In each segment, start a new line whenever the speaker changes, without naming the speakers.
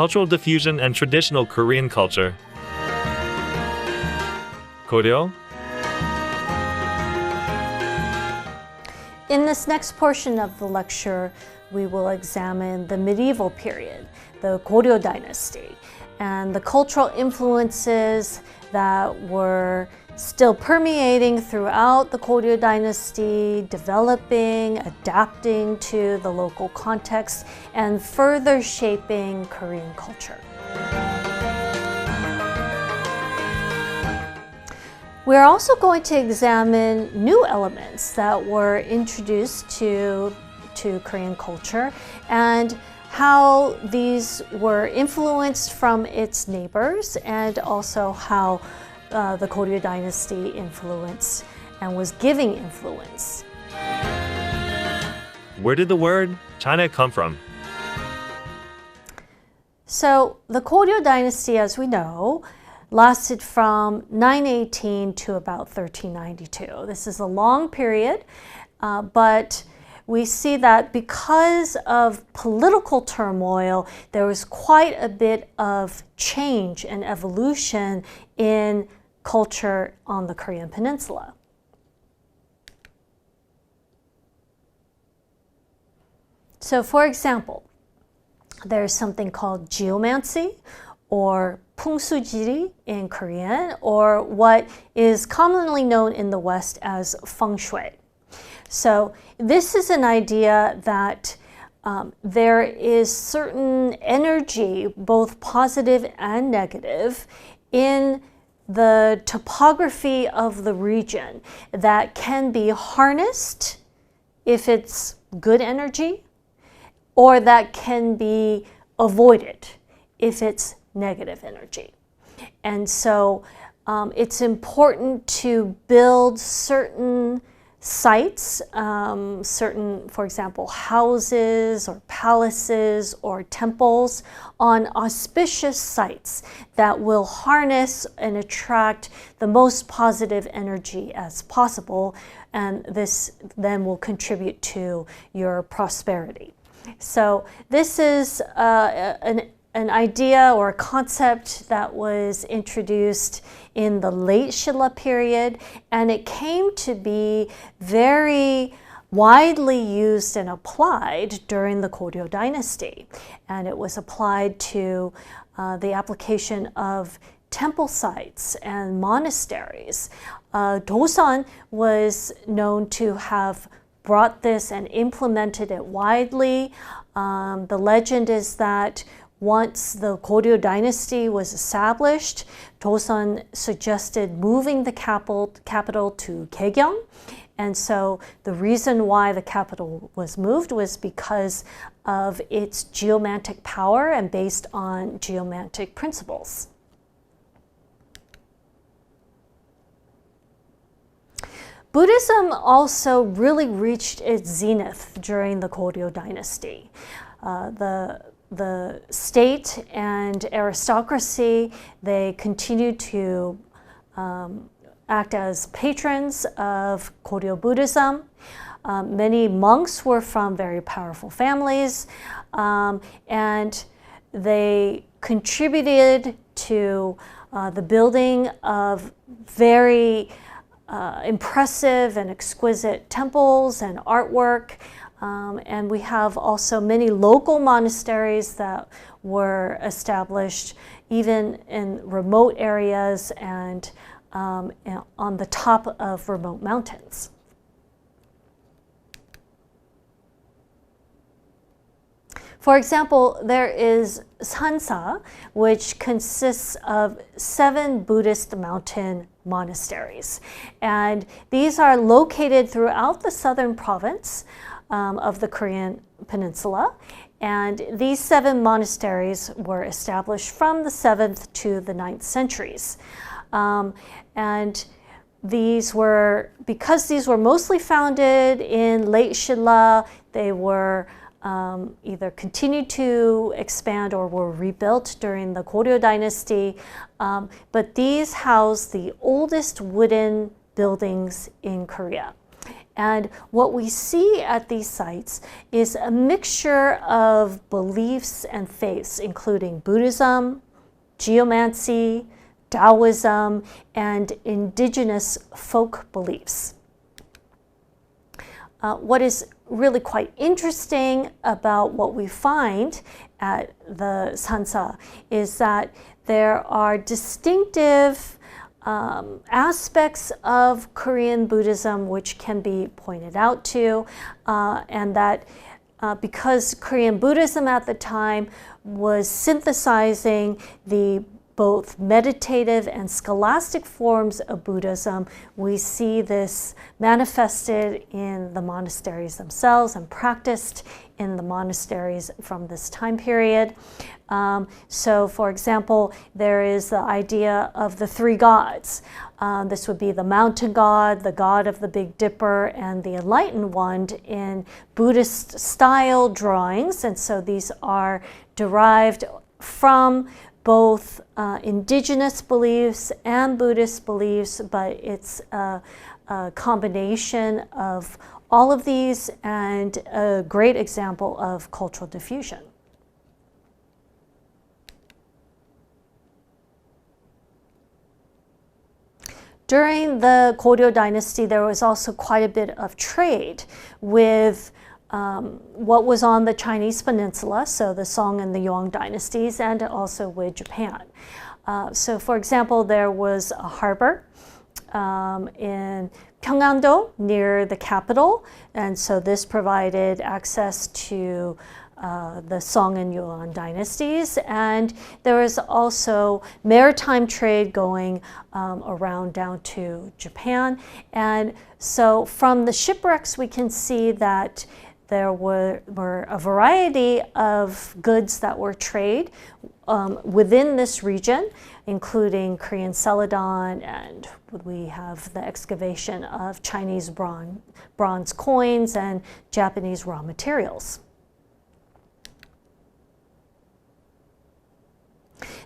cultural diffusion and traditional Korean culture. Koryo?
In this next portion of the lecture, we will examine the medieval period, the Goryeo dynasty, and the cultural influences that were still permeating throughout the Goryeo dynasty, developing, adapting to the local context, and further shaping Korean culture. We're also going to examine new elements that were introduced to, to Korean culture and how these were influenced from its neighbors and also how uh, the Goryeo dynasty influenced and was giving influence.
Where did the word China come from?
So, the Goryeo dynasty, as we know, lasted from 918 to about 1392. This is a long period, uh, but we see that because of political turmoil, there was quite a bit of change and evolution in culture on the Korean Peninsula. So, for example, there's something called geomancy or pungsujiri in Korean, or what is commonly known in the West as feng shui. So, this is an idea that um, there is certain energy, both positive and negative, in the topography of the region that can be harnessed if it's good energy, or that can be avoided if it's negative energy. And so um, it's important to build certain sites, um, certain, for example, houses or palaces or temples on auspicious sites that will harness and attract the most positive energy as possible. And this then will contribute to your prosperity. So, this is uh, an an idea or a concept that was introduced in the late Shilla period, and it came to be very widely used and applied during the Goryeo dynasty. And it was applied to uh, the application of temple sites and monasteries. Uh, Dosan was known to have brought this and implemented it widely. Um, the legend is that once the Goryeo dynasty was established, Joseon suggested moving the capital, capital to Gaegyeong. And so the reason why the capital was moved was because of its geomantic power and based on geomantic principles. Buddhism also really reached its zenith during the Goryeo dynasty. Uh, the the state and aristocracy, they continued to um, act as patrons of Goryeo Buddhism. Um, many monks were from very powerful families, um, and they contributed to uh, the building of very uh, impressive and exquisite temples and artwork. Um, and we have also many local monasteries that were established even in remote areas and um, on the top of remote mountains. For example, there is Sansa, which consists of seven Buddhist mountain monasteries. And these are located throughout the southern province um, of the Korean peninsula. And these seven monasteries were established from the 7th to the 9th centuries. Um, and these were, because these were mostly founded in late Shilla, they were um, either continued to expand or were rebuilt during the Goryeo dynasty. Um, but these house the oldest wooden buildings in Korea. And what we see at these sites is a mixture of beliefs and faiths, including Buddhism, geomancy, Taoism, and indigenous folk beliefs. Uh, what is really quite interesting about what we find at the Sansa is that there are distinctive um, aspects of Korean Buddhism which can be pointed out to, uh, and that uh, because Korean Buddhism at the time was synthesizing the both meditative and scholastic forms of Buddhism, we see this manifested in the monasteries themselves and practiced in the monasteries from this time period. Um, so, for example, there is the idea of the three gods. Um, this would be the mountain god, the god of the Big Dipper, and the enlightened one in Buddhist style drawings. And so these are derived from both uh, indigenous beliefs and Buddhist beliefs, but it's a, a, combination of all of these and a great example of cultural diffusion. During the Goryeo dynasty, there was also quite a bit of trade with um, what was on the Chinese peninsula, so the Song and the Yuan dynasties, and also with Japan. Uh, so, for example, there was a harbor um, in Pyongyang near the capital, and so this provided access to uh, the Song and Yuan dynasties. And there was also maritime trade going um, around down to Japan. And so from the shipwrecks, we can see that there were, were a variety of goods that were traded um, within this region, including Korean celadon, and we have the excavation of Chinese bronze coins and Japanese raw materials.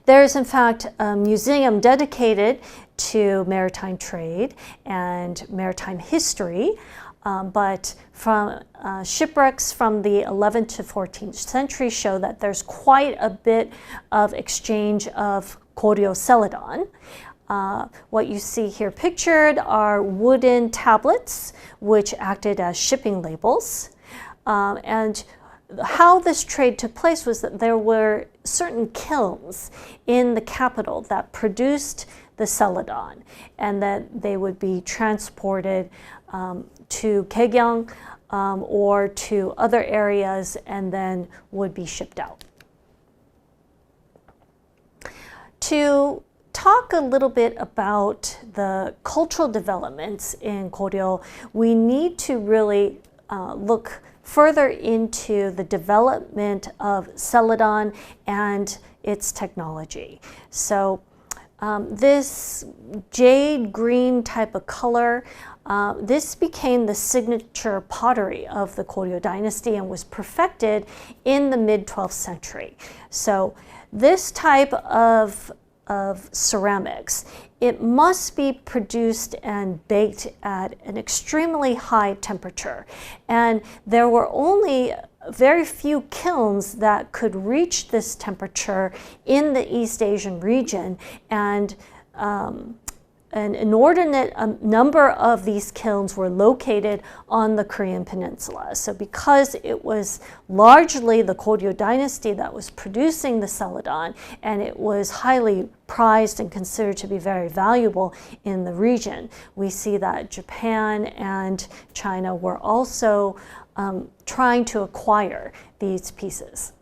There is, in fact, a museum dedicated to maritime trade and maritime history um, but from uh, shipwrecks from the 11th to 14th century show that there's quite a bit of exchange of Goryeo celadon. Uh, what you see here pictured are wooden tablets which acted as shipping labels. Um, and how this trade took place was that there were certain kilns in the capital that produced the celadon and that they would be transported um, to Kaegyang um, or to other areas and then would be shipped out. To talk a little bit about the cultural developments in Goryeo, we need to really uh, look further into the development of Celadon and its technology. So um, this jade green type of color uh, this became the signature pottery of the Koryo dynasty and was perfected in the mid 12th century. So, this type of, of ceramics, it must be produced and baked at an extremely high temperature. And there were only very few kilns that could reach this temperature in the East Asian region. And um, an inordinate um, number of these kilns were located on the Korean peninsula. So, because it was largely the Goryeo dynasty that was producing the celadon, and it was highly prized and considered to be very valuable in the region, we see that Japan and China were also um, trying to acquire these pieces.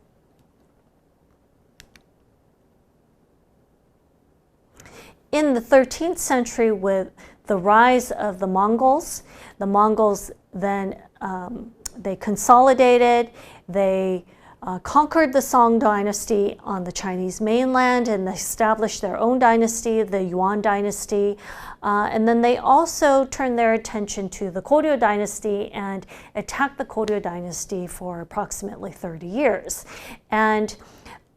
In the 13th century, with the rise of the Mongols, the Mongols then um, they consolidated, they uh, conquered the Song dynasty on the Chinese mainland and they established their own dynasty, the Yuan dynasty. Uh, and then they also turned their attention to the Goryeo dynasty and attacked the Goryeo dynasty for approximately 30 years. And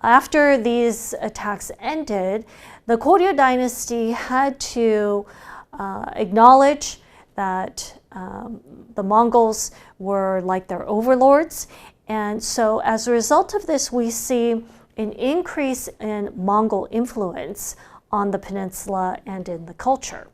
after these attacks ended, the Goryeo dynasty had to uh, acknowledge that um, the Mongols were like their overlords. And so, as a result of this, we see an increase in Mongol influence on the peninsula and in the culture.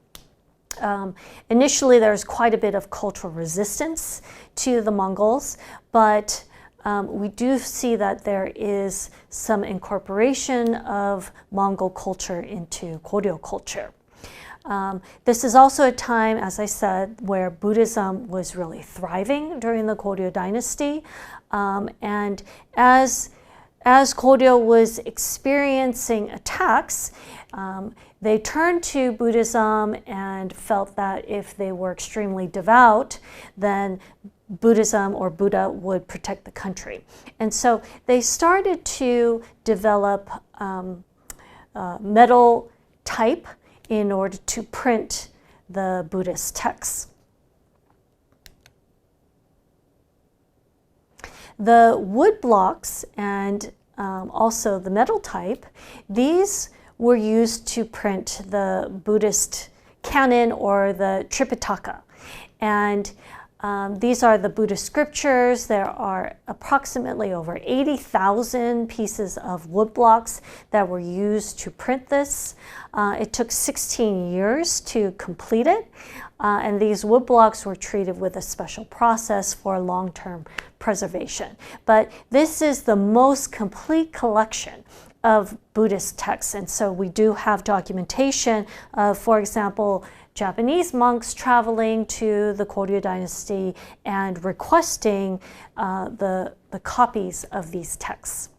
Um, initially, there was quite a bit of cultural resistance to the Mongols, but um, we do see that there is some incorporation of Mongol culture into Goryeo culture. Um, this is also a time, as I said, where Buddhism was really thriving during the Goryeo dynasty. Um, and as, as Goryeo was experiencing attacks, um, they turned to Buddhism and felt that if they were extremely devout, then Buddhism or Buddha would protect the country. And so they started to develop um, uh, metal type in order to print the Buddhist texts. The wood blocks and um, also the metal type, these were used to print the Buddhist canon or the Tripitaka. And um, these are the Buddhist scriptures. There are approximately over 80,000 pieces of wood blocks that were used to print this. Uh, it took 16 years to complete it, uh, and these wood blocks were treated with a special process for long term preservation. But this is the most complete collection of Buddhist texts, and so we do have documentation of, for example, Japanese monks traveling to the Koryo dynasty and requesting uh, the, the copies of these texts.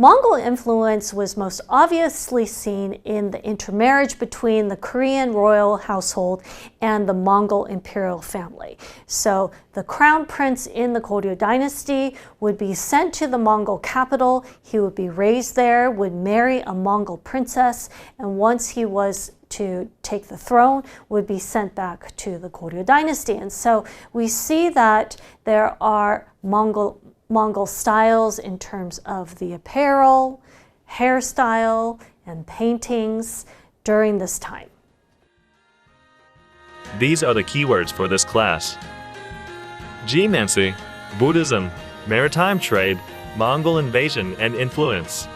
Mongol influence was most obviously seen in the intermarriage between the Korean royal household and the Mongol imperial family. So the crown prince in the Goryeo dynasty would be sent to the Mongol capital. He would be raised there, would marry a Mongol princess, and once he was to take the throne would be sent back to the Goryeo dynasty. And so we see that there are Mongol Mongol styles in terms of the apparel, hairstyle, and paintings during this time.
These are the keywords for this class. Geomancy, Buddhism, maritime trade, Mongol invasion and influence.